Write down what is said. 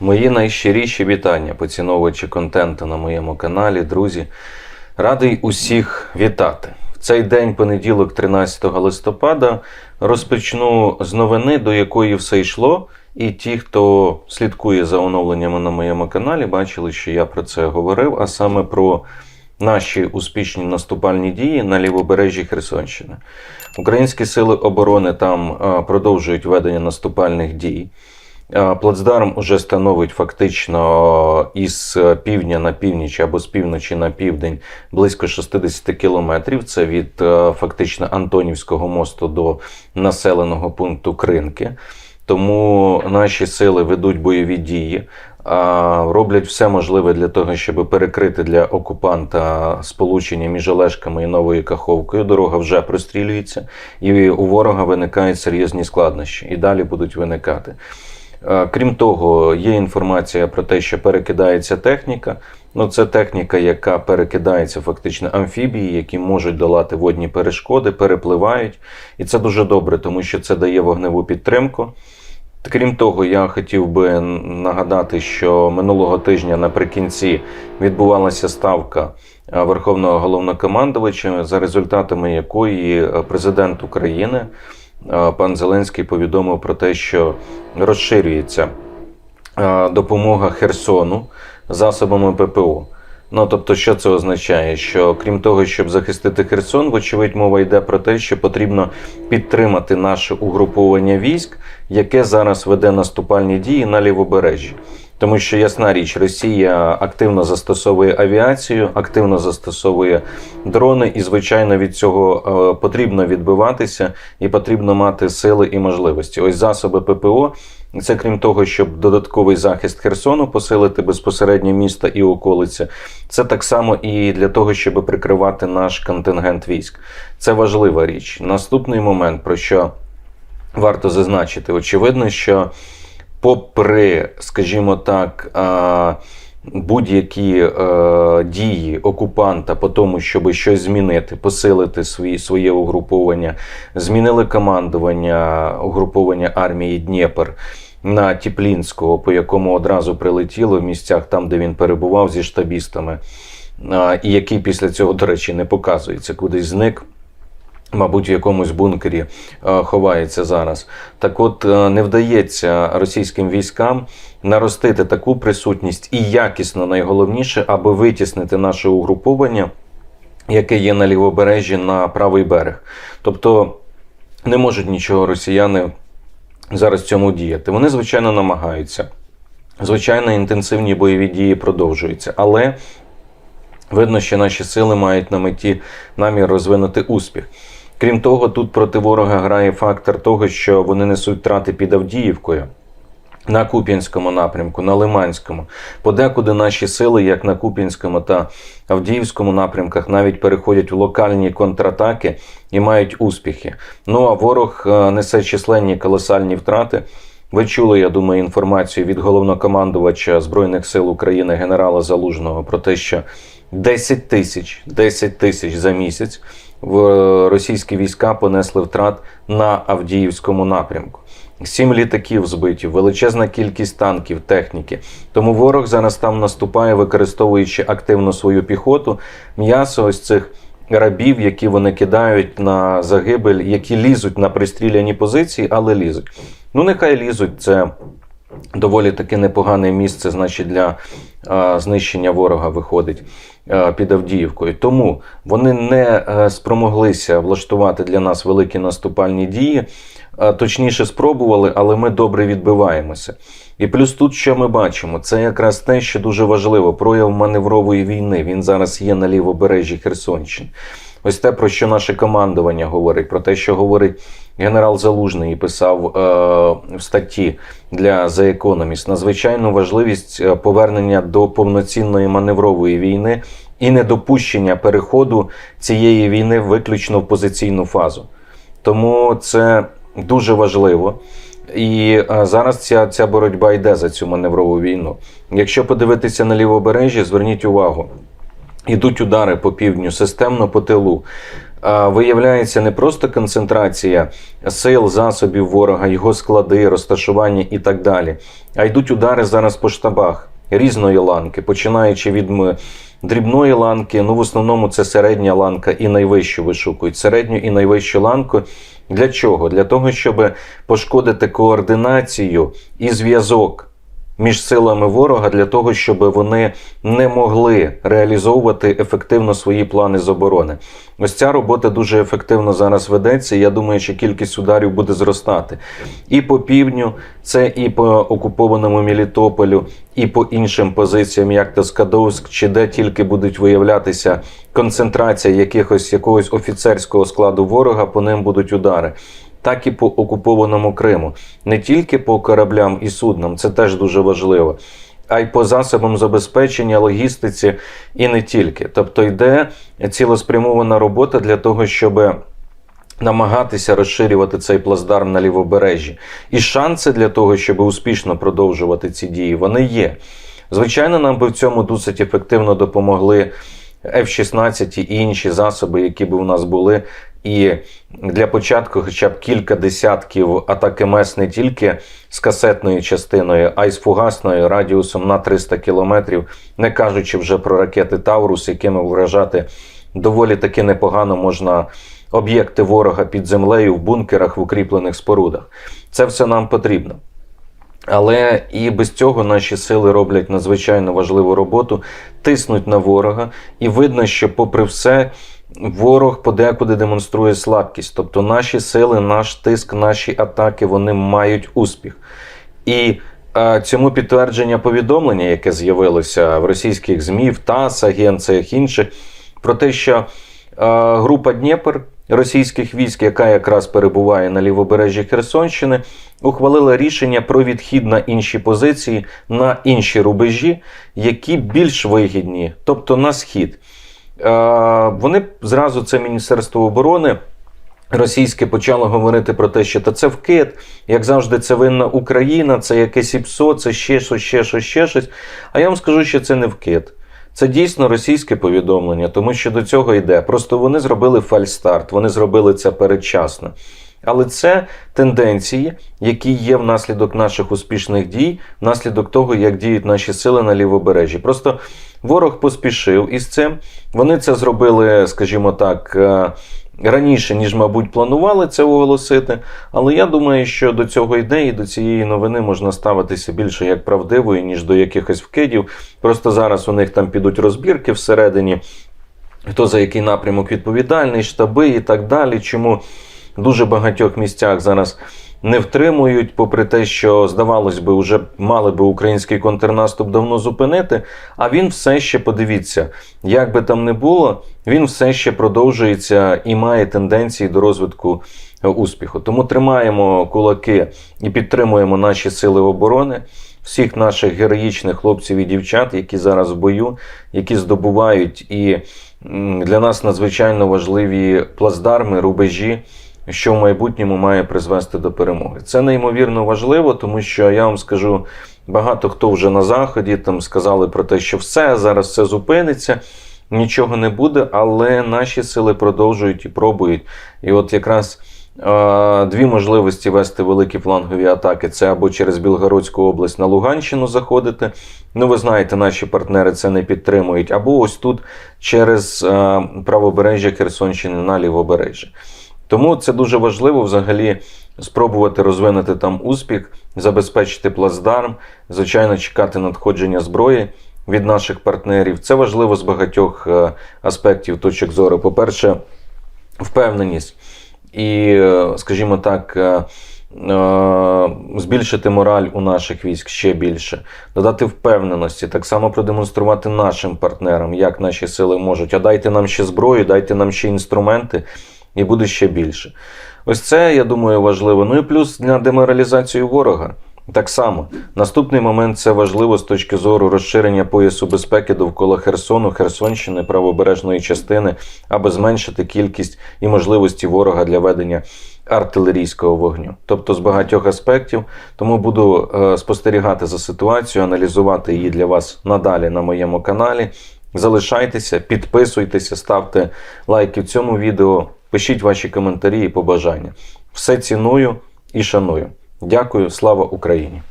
Мої найщиріші вітання, поціновувачі контенту на моєму каналі, друзі. Радий усіх вітати. В цей день, понеділок, 13 листопада, розпочну з новини, до якої все йшло. І ті, хто слідкує за оновленнями на моєму каналі, бачили, що я про це говорив, а саме про наші успішні наступальні дії на лівобережжі Херсонщини. Українські сили оборони там продовжують ведення наступальних дій. Е, Плацдарм уже становить фактично із півдня на північ або з півночі на південь близько 60 кілометрів. Це від е, фактично Антонівського мосту до населеного пункту Кринки. Тому наші сили ведуть бойові дії, роблять все можливе для того, щоб перекрити для окупанта сполучення між Олешками і Новою Каховкою. Дорога вже прострілюється, і у ворога виникають серйозні складнощі, і далі будуть виникати. Е, Крім того, є інформація про те, що перекидається техніка. Ну, це техніка, яка перекидається фактично амфібії, які можуть долати водні перешкоди, перепливають. І це дуже добре, тому що це дає вогневу підтримку. Крім того, я хотів би нагадати, що минулого тижня наприкінці відбувалася ставка е, Верховного головнокомандувача, за результатами якої е, президент України пан Зеленський повідомив про те, що розширюється допомога Херсону засобами ППО. Ну, тобто, що це означає? Що крім того, щоб захистити Херсон, вочевидь, мова йде про те, що потрібно підтримати наше угруповання військ, яке зараз веде наступальні дії на лівобережжі. Тому що ясна річ, Росія активно застосовує авіацію, активно застосовує дрони, і звичайно від цього е, потрібно відбиватися і потрібно мати сили і можливості. Ось засоби ППО. Це крім того, щоб додатковий захист Херсону посилити безпосередньо міста і околиці. Це так само і для того, щоб прикривати наш контингент військ. Це важлива річ. Наступний момент, про що варто зазначити, очевидно, що попри, скажімо так, будь-які е, дії окупанта по тому, щоб щось змінити, посилити свої, своє угруповання, змінили командування угруповання армії Дніпр. На Тіплінського, по якому одразу прилетіло в місцях там, де він перебував зі штабістами, і який після цього, до речі, не показується, кудись зник. Мабуть, в якомусь бункері е, ховається зараз. Так от е, не вдається російським військам наростити таку присутність і якісно найголовніше, аби витіснити наше угруповання, яке є на лівобережжі на правий берег. Тобто не можуть нічого росіяни зараз цьому діяти. Вони, звичайно, намагаються. Звичайно, інтенсивні бойові дії продовжуються, але видно, що наші сили мають на меті намір розвинути успіх. Крім того, тут проти ворога грає фактор того, що вони несуть втрати під Авдіївкою. На Куп'янському напрямку, на Лиманському, подекуди наші сили, як на Куп'янському та Авдіївському напрямках, навіть переходять у локальні контратаки і мають успіхи. Ну а ворог е, несе численні колосальні втрати. Ви чули, я думаю, інформацію від головнокомандувача Збройних сил України генерала Залужного про те, що 10 тисяч 10 тисяч за місяць в російські війська понесли втрат на Авдіївському напрямку. Сім літаків збиті, величезна кількість танків, техніки. Тому ворог зараз там наступає, використовуючи активно свою піхоту, м'ясо ось цих рабів, які вони кидають на загибель, які лізуть на пристріляні позиції, але лізуть. Ну, нехай лізуть. Це доволі таки непогане місце, значить, для а, знищення ворога виходить а, під Авдіївкою. Тому вони не а, спромоглися влаштувати для нас великі наступальні дії. Точніше, спробували, але ми добре відбиваємося. І плюс тут, що ми бачимо, це якраз те, що дуже важливо: прояв маневрової війни. Він зараз є на лівобережжі Херсонщини. Ось те, про що наше командування говорить, про те, що говорить генерал Залужний і писав е, в статті для The Economist, надзвичайну важливість е, повернення до повноцінної маневрової війни і недопущення переходу цієї війни виключно в позиційну фазу. Тому це дуже важливо. І зараз ця, ця боротьба йде за цю маневрову війну. Якщо подивитися на лівобережжя, зверніть увагу. Ідуть удари по півдню, системно по тилу. виявляється не просто концентрація сил, засобів ворога, його склади, розташування і так далі, а йдуть удари зараз по штабах різної ланки, починаючи від дрібної ланки, ну в основному це середня ланка і найвищу вишукують. Середню і найвищу ланку. Для чого? Для того, щоб пошкодити координацію і зв'язок між силами ворога для того, щоб вони не могли реалізовувати ефективно свої плани з оборони. Ось ця робота дуже ефективно зараз ведеться. Я думаю, що кількість ударів буде зростати. І по півдню, це і по окупованому Мелітополю, і по іншим позиціям, як то Скадовськ, чи де тільки будуть виявлятися концентрація якихось якогось офіцерського складу ворога, по ним будуть удари так і по окупованому Криму, не тільки по кораблям і суднам, це теж дуже важливо, а й по засобам забезпечення, логістиці і не тільки. Тобто йде цілеспрямована робота для того, щоб. Намагатися розширювати цей плацдарм на лівобережжі. І шанси для того, щоб успішно продовжувати ці дії, вони є. Звичайно, нам би в цьому досить ефективно допомогли F-16 і інші засоби, які б у нас були і для початку, хоча б кілька десятків атак МС не тільки з касетною частиною, а й з фугасною радіусом на 300 кілометрів, не кажучи вже про ракети Таурус, якими вражати доволі таки непогано можна об'єкти ворога під землею в бункерах в укріплених спорудах. Це все нам потрібно. Але і без цього наші сили роблять надзвичайно важливу роботу, тиснуть на ворога, і видно, що, попри все, ворог подекуди демонструє слабкість. Тобто наші сили, наш тиск, наші атаки вони мають успіх. І а, цьому підтвердження повідомлення, яке з'явилося в російських ЗМІ, в ТАСС, агенціях інших, про те, що а, група Дніпр російських військ, яка якраз перебуває на лівобережжі Херсонщини, ухвалила рішення про відхід на інші позиції, на інші рубежі, які більш вигідні, тобто на схід. Вони зразу це Міністерство оборони. Російське почало говорити про те, що та це вкид, як завжди, це винна Україна, це якесь ІПСО, це ще щось, ще щось, ще щось. А я вам скажу, що це не вкид. Це дійсно російське повідомлення, тому що до цього йде. Просто вони зробили фальстарт, вони зробили це передчасно. Але це тенденції, які є внаслідок наших успішних дій, внаслідок того, як діють наші сили на лівобережжі. Просто ворог поспішив із цим. Вони це зробили, скажімо так. Раніше, ніж, мабуть, планували це оголосити, але я думаю, що до цього йде і до цієї новини можна ставитися більше як правдивою, ніж до якихось вкидів. Просто зараз у них там підуть розбірки всередині, хто за який напрямок відповідальний, штаби і так далі. Чому дуже багатьох місцях зараз не втримують, попри те, що здавалось би, вже мали би український контрнаступ давно зупинити. А він все ще подивіться, як би там не було, він все ще продовжується і має тенденції до розвитку е, успіху. Тому тримаємо кулаки і підтримуємо наші сили оборони. Всіх наших героїчних хлопців і дівчат, які зараз в бою, які здобувають і для нас надзвичайно важливі плацдарми, рубежі що в майбутньому має призвести до перемоги. Це неймовірно важливо, тому що я вам скажу, багато хто вже на заході там сказали про те, що все зараз все зупиниться. Нічого не буде, але наші сили продовжують і пробують. І от якраз е, дві можливості вести великі флангові атаки: це або через Білгородську область на Луганщину заходити. Ну, ви знаєте, наші партнери це не підтримують, або ось тут через е, правобережжя Херсонщини на лівобережжя. Тому це дуже важливо взагалі спробувати розвинути там успіх, забезпечити плацдарм, звичайно, чекати надходження зброї від наших партнерів. Це важливо з багатьох е, аспектів точок зору. По-перше, впевненість і, е, скажімо так, е, збільшити мораль у наших військ ще більше, додати впевненості, так само продемонструвати нашим партнерам, як наші сили можуть. А дайте нам ще зброю, дайте нам ще інструменти і буде ще більше. Ось це, я думаю, важливо. Ну і плюс для деморалізації ворога. Так само, наступний момент це важливо з точки зору розширення поясу безпеки довкола Херсону, Херсонщини, правобережної частини, аби зменшити кількість і можливості ворога для ведення артилерійського вогню. Тобто з багатьох аспектів. Тому буду е, спостерігати за ситуацією, аналізувати її для вас надалі на моєму каналі. Залишайтеся, підписуйтеся, ставте лайки в цьому відео. Пишіть ваші коментарі і побажання. Все ціную і шаную. Дякую, слава Україні!